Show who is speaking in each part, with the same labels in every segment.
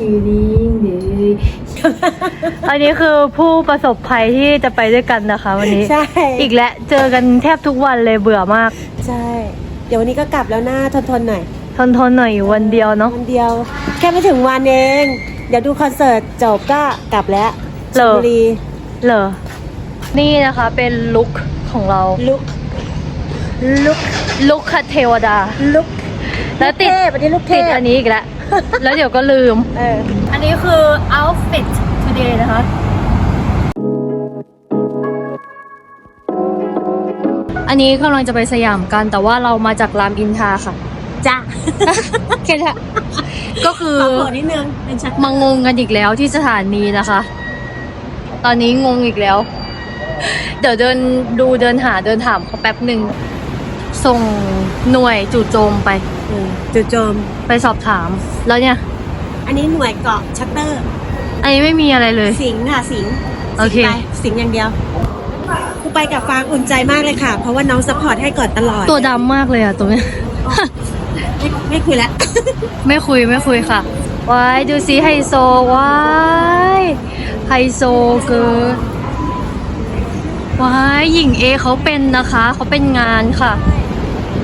Speaker 1: ชิลลิ่งเลย
Speaker 2: อันนี้คือผู้ประสบภัยที่จะไปด้วยกันนะคะ วันนี้
Speaker 3: ใช่
Speaker 2: อีกแล้วเจอกันแทบทุกวันเลยเบื่อมาก
Speaker 3: ใช่ เดี๋ยววันนี้ก็กลับแล้วนะทนทนๆหน่อย
Speaker 2: ทนทนๆหน่อยอยู่วันเดียวเนาะ
Speaker 3: วันเดียว แค่ไม่ถึงวันเอง เดี๋ยวดูคอนเสิร์ตจบก็กลับแล้ว
Speaker 2: เหร
Speaker 3: ล
Speaker 2: อ
Speaker 3: บุรี
Speaker 2: เหรอ นี่นะคะเป็นลุคของเรา
Speaker 3: ลุก
Speaker 2: ลุคลุคคเทวดา
Speaker 3: ลุก
Speaker 2: แล้วติด
Speaker 3: เทพอันนี้ลูกเท
Speaker 2: ติด
Speaker 3: พ
Speaker 2: อันนี้อีกแล้ว แล้วเดี๋ยวก็ลืม
Speaker 3: เออ
Speaker 2: อันนี้คือ outfit today นะคะ อันนี้กำลังจะไปสยามกัน แต่ว่าเรามาจากรามอินทราค่ะ
Speaker 3: จ้ะ
Speaker 2: แค่นั้นก็คือ
Speaker 3: ขอขอนิดนึงเป็นชัก
Speaker 2: มางงกันอีกแล้วที่สถานีนะคะ ตอนนี้งงอีกแล้ว เดี๋ยวเดินดูเดินหาเดินถามเขาแป๊บหนึ่ง ส่งหน่วยจู่โจมไป
Speaker 3: เออจู่โจม
Speaker 2: ไปสอบถาม แล้วเนี่ย
Speaker 3: อันนี้หน่วยเกาะชัตเตอร์
Speaker 2: อันนี้ไม่มีอะไรเลย
Speaker 3: สิงห์ค่ะสิงห์
Speaker 2: โอเค
Speaker 3: สิงห์ไปสิงห์อย่างเดียวกูไปกับฟางอุ่นใจมากเลยค่ะ เพราะว่าน้องซัพพอร์ตให้ก่อนตลอด
Speaker 2: ตัวดำมากเลยอะตัวเนี้ย
Speaker 3: ไม่ไม่คุยแล้ว
Speaker 2: ไม่คุยไม่คุยค่ะว้ายดูสิไฮโซว้ายไฮโซเกินว้ายหญิงเอเขาเป็นนะคะ เขาเป็นงานค่ะ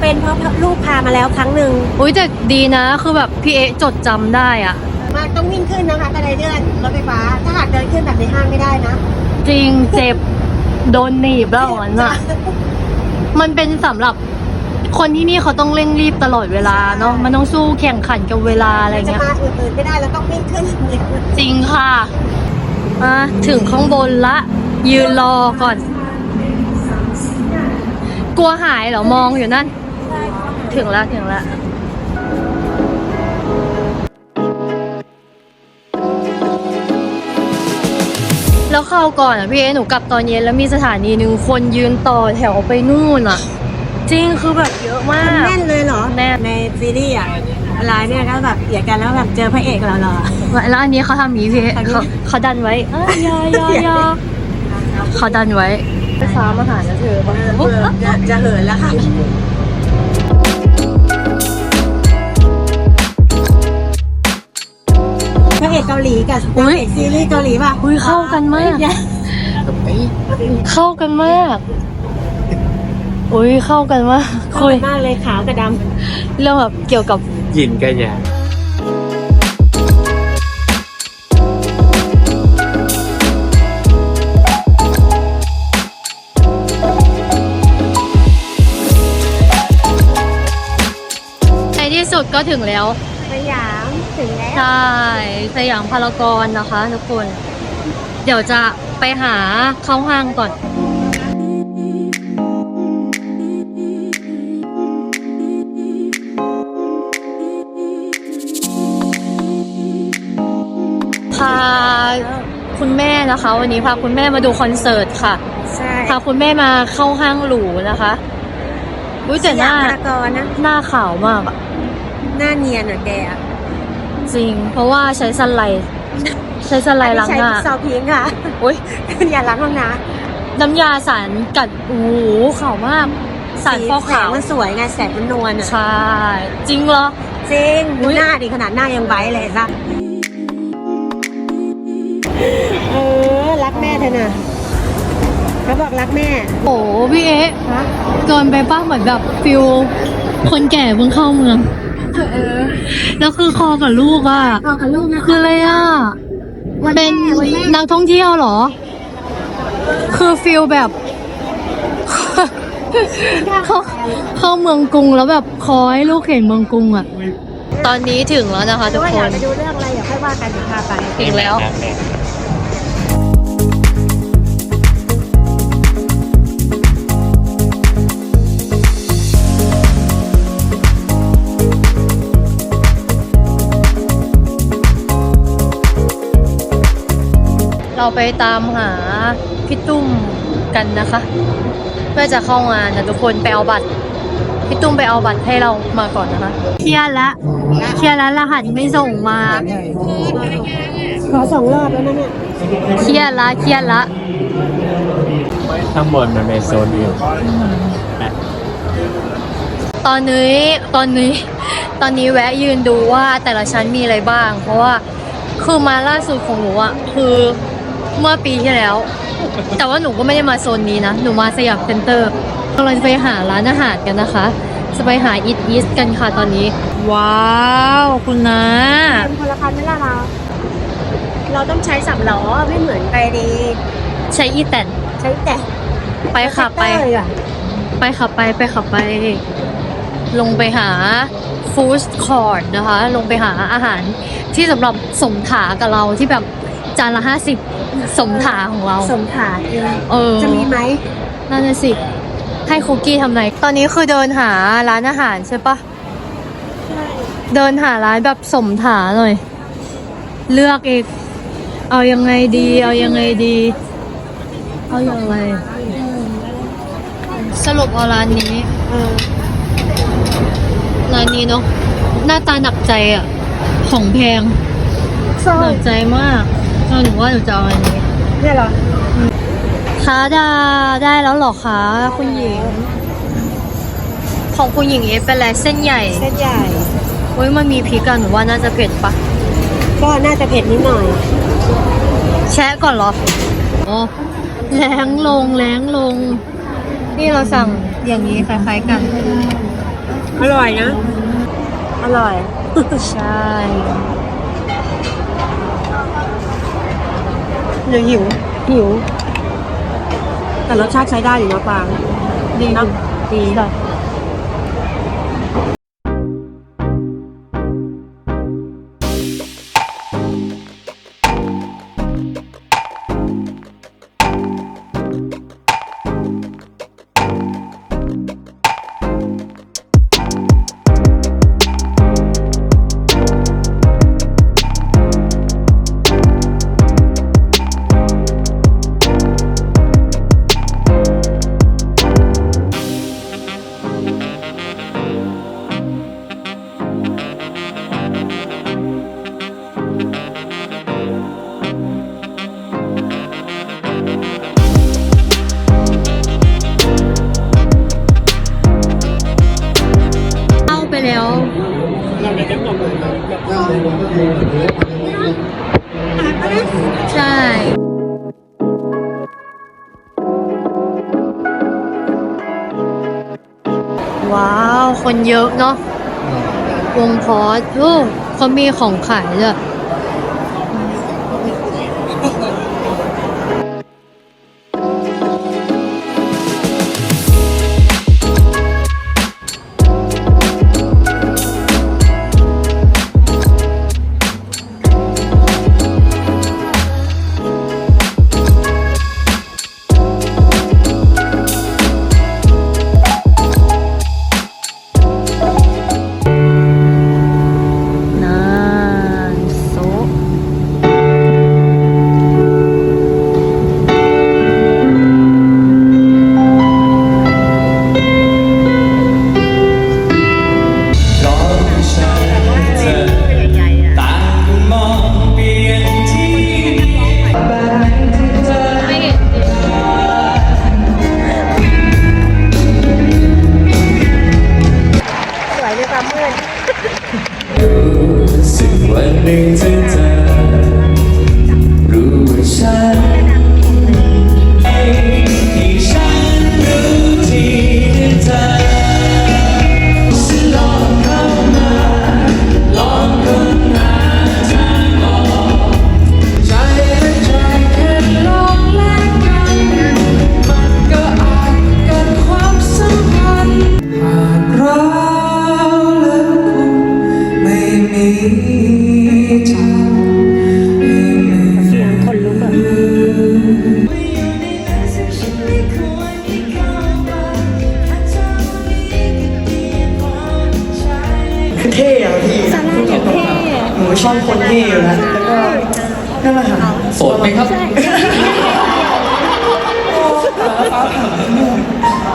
Speaker 3: เป็นเพราะลูกพามาแล้วครั้งหนึ่ง
Speaker 2: อุ้ยแต่ดีนะคือแบบพี่เอจดจำได้อะ
Speaker 3: มากต้องวิ่งขึ้นนะคะกระไดเลื่อนรถไฟฟ้า ถ้าหากเดินขึ้นแบบในห้างไม่ได้นะ
Speaker 2: จริงเจ็บ โดนหนีบแล้วอันน่ะ มันเป็นสำหรับคนที่นี่เขาต้องเร่งรีบตลอดเวลาเนาะมันต้องสู้แข่งขันกับเวลาอะไร
Speaker 3: จะ
Speaker 2: เงี้ย
Speaker 3: มาอื่นๆไม่ได้แล้วต้องวิ่งขึ้น
Speaker 2: จริงค่ะอะถึงข้างบนละ ยืนรอก่อน กลัวหายเหรอ มองอยู่นั่น ถึงแล้วถึงแล้วแล้วเข้าวก่อนอะพี่เอหนูกลับตอนเย็นแล้วมีสถานีหนึ่งคนยืนต่อแถวไปนู่นอะ จริงคือแบบเยอะมาก
Speaker 3: แน่นเลยเหรอ
Speaker 2: แน่น
Speaker 3: ในซีรีส์อะเวลาเนี่ยก็แบบเกลียดกันแล้วแบบเจอพระเอกเราเหรอ
Speaker 2: แล้วอันนี้เขาทำอย่างนี้พี่
Speaker 3: อันนี้
Speaker 2: เขาเขาดันไว้เอ้ยอยาอยาอยาเขาดันไว้ไฟฟ้ามาหานะเธอปะ
Speaker 3: เบื่อจะจะเหินแล้วค่ะ เอกเกาหลีกับนางเอกซีรีส์เกาหลีป่ะ
Speaker 2: อุ้ยเข้ากันมาก เข้ากันมากอุ้ยเข้ากันมาก
Speaker 3: เข้า
Speaker 2: คุย
Speaker 3: กันมากเลยขาวกับด
Speaker 2: เรื่องแบบเกี่ยวกับ
Speaker 4: ยินกันอย่าง
Speaker 2: ในที่สุดก็ถึงแล้วำ
Speaker 3: สยาม ถึงแล้ว
Speaker 2: ใช่ สยามพารากอนนะคะทุกคน เดี๋ยวจะไปหาเข้าห้างก่อนพาคุณแม่นะคะ วันนี้พาคุณแม่มาดูคอนเสิร์ตค่ะ
Speaker 3: ใช่
Speaker 2: พาคุณแม่มาเข้าห้างหรูนะคะอุ้ยแต่หน้า
Speaker 3: สยมพารากอนนะ
Speaker 2: หน้าขาวมากอะ
Speaker 3: หน้าเนียนอะแกอะ
Speaker 2: จริง เพราะว่าใช้สไลด์ใช้สไลด์ล้าง
Speaker 3: ใช้
Speaker 2: หน้า
Speaker 3: ซาวพิงค์ค่ะ
Speaker 2: อุ้ย
Speaker 3: อย่าล้างห้องน้
Speaker 2: น้ำยาสารกัดโอ้โหขาวมากำสารฟอก
Speaker 3: แส
Speaker 2: ขางว
Speaker 3: มันสวยไงแสงมันนวลอะ
Speaker 2: ใช่จริงเหรอ
Speaker 3: จริง
Speaker 2: อุ๊
Speaker 3: ดู
Speaker 2: ย
Speaker 3: หน้าดิขนาดหน้ายังไว้เลยป่ะเออรักแม่เธอน่ะเขาบอกรักแม่
Speaker 2: โอ้โหพี่เอ๊ะ
Speaker 3: ฮะ
Speaker 2: เกินไปป้าเหมือนแบบฟิลคนแก่เพิ่งเข้าเมือง
Speaker 3: เออ
Speaker 2: แล้วคือคอกับลูกอะ
Speaker 3: พ่อกับลูกนะ
Speaker 2: คืออะไรอะ
Speaker 3: วันแม่
Speaker 2: เป็น
Speaker 3: วันแม่
Speaker 2: นักท่องเที่ยวเหรอ คือฟิลแบบ เข้าเข้าเมืองกรุงแล้วแบบคอให้ลูกเห็นเมืองกรุงอะ ตอนนี้ถึงแล้วนะคะทุก
Speaker 3: ว่า
Speaker 2: ค
Speaker 3: อยาก
Speaker 2: น
Speaker 3: ไปดูเรื่องอะไรอยากให้ว่ากันเดี๋ยวพาไป
Speaker 2: ถึงแล้ว เราไปตามหาพี่ตุ้มกันนะคะ เพื่อจะเข้างานนะทุกคนไปเอาบัตรพี่ตุ้มไปเอาบัตรให้เรามาก่อนนะคะเครียดละเครียดแล้วรหัสไม่ส่งมา
Speaker 3: ขอสองรอบแล้วนะเนี่ย
Speaker 2: เครียดละเครียดละ
Speaker 4: ข้างบนมันเป็นโซนอื่น
Speaker 2: ตอนนี้ตอนนี้ตอนนี้แวะยืนดูว่าแต่ละชั้นมีอะไรบ้าง เพราะว่าคือมาล่าสุดของหนูอะคือ เมื่อปีที่แล้ว แต่ว่าหนูก็ไม่ได้มาโซนนี้นะ หนูมาสยามเซ็นเตอร์กำลังจะไปหาร้านอาหารกันนะคะ จะไปหาอีทอีสกันค่ะตอนนี้ ว้าวคุณนะ
Speaker 3: เป็นคนละคันไม่ละเราเราต้องใช้สามล้อไม่เหมือนไปดี
Speaker 2: ใช้อีแตน
Speaker 3: ใช้แต่
Speaker 2: ไปค่ะไป
Speaker 3: เลยอะ
Speaker 2: ไปขับไปไปขับไป ลงไปหาฟู้ดคอร์ดนะคะ ลงไปหาอาหารที่สำหรับสมถากับเราที่แบบ จานละห้าสิบสมถาของเรา
Speaker 3: สมถาเอง
Speaker 2: เออ
Speaker 3: จะมีไหม
Speaker 2: นั่นน่ะสิ ให้คุกกี้ทำไงตอนนี้คือเดินหาร้านอาหารใช่ปะเดินหาร้านแบบสมถาหน่อย เลือกอีก เอายังไงดี เอายังไงดี เอาอย่างไร สรุปเอาร้านนี้
Speaker 3: เออ
Speaker 2: ร้านนี้เนาะ หน้าตาหนักใจอะ ของแพง
Speaker 3: ใช่
Speaker 2: หนักใจมากเรา หนูว่าหนูจะเอาอันนี้
Speaker 3: เนี่ยเหรอ
Speaker 2: คะดาได้แล้วเหรอคะคุณหญิง ของคุณหญิงเอฟเป็นอะไรเส้นใหญ่
Speaker 3: เส้นใหญ่
Speaker 2: เฮ้ยมันมีพริกอะหนูว่าน่าจะเผ็ดปะ
Speaker 3: ก็น่าจะเผ็ดนิดหน่อย
Speaker 2: แชะก่อนเหรอโอ้แรงลงแรงลง นี่เราสั่งอย่างนี้คล้ายๆกัน
Speaker 3: อร่อยนะ อร่อย
Speaker 2: ใช่
Speaker 3: ยังหิว หิว แต่รสชาติใช้ได้อยู่นะปาง
Speaker 2: ดี
Speaker 3: นะดี
Speaker 2: ไปแล้วใช่ ว้าว คนเยอะเนาะวงพอสโอ้เขามีของขาย
Speaker 5: เลย
Speaker 3: สึ
Speaker 5: กวัน อบคนเท่อยู่แล้วแล้วก็นั่นแหละค่ะโสดไหมครับ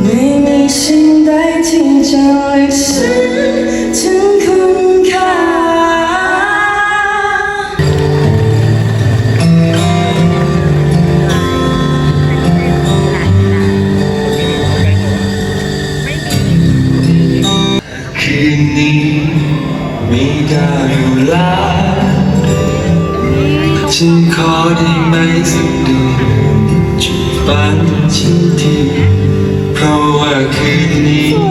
Speaker 5: ไม่มีสิ่งใดที่จะลึกซึ้งถึงคุณค่าคื
Speaker 6: คืนนี้ มีกาอยู่แล้วฉันขอได้ไหมสักดวงจุดฝันฉันทีเพราะว่าคืนนี้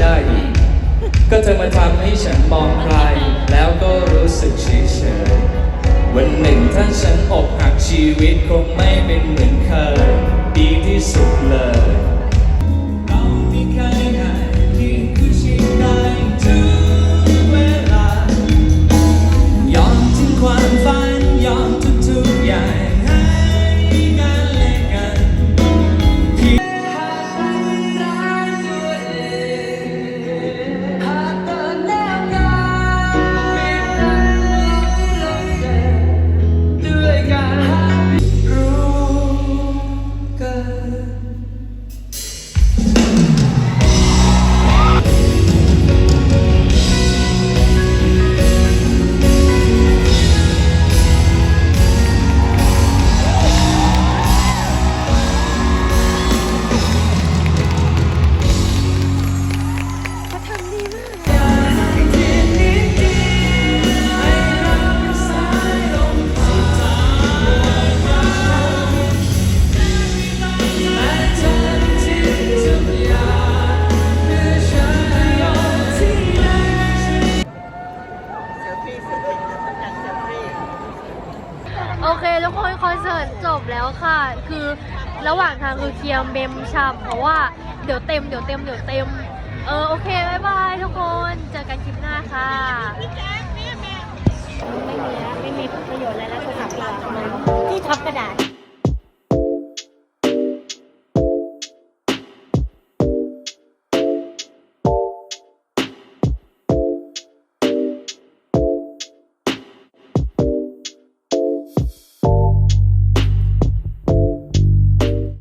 Speaker 6: ได้
Speaker 7: อี
Speaker 8: ก ก็เธ
Speaker 5: อมาทำให้ฉันมองใคร แล้วก็รู้สึกเฉยเฉยวันหนึ่งถ้าฉันอกหักชีวิตคงไม่เป็นเหมือนเคยดีที่สุดเลย
Speaker 2: คือเคลียร์เมมชับเพราะว่าเดี๋ยวเต็มเดี๋ยวเต็มเดี๋ยวเต็ม เออโอเคบายบายทุกคนเจอกันคลิปหน้าค่ะ
Speaker 3: ไม่มีแล้วไม่มีประโยชน์อะไรแล้วโทรศัพท์เราที่ทับกระดาษ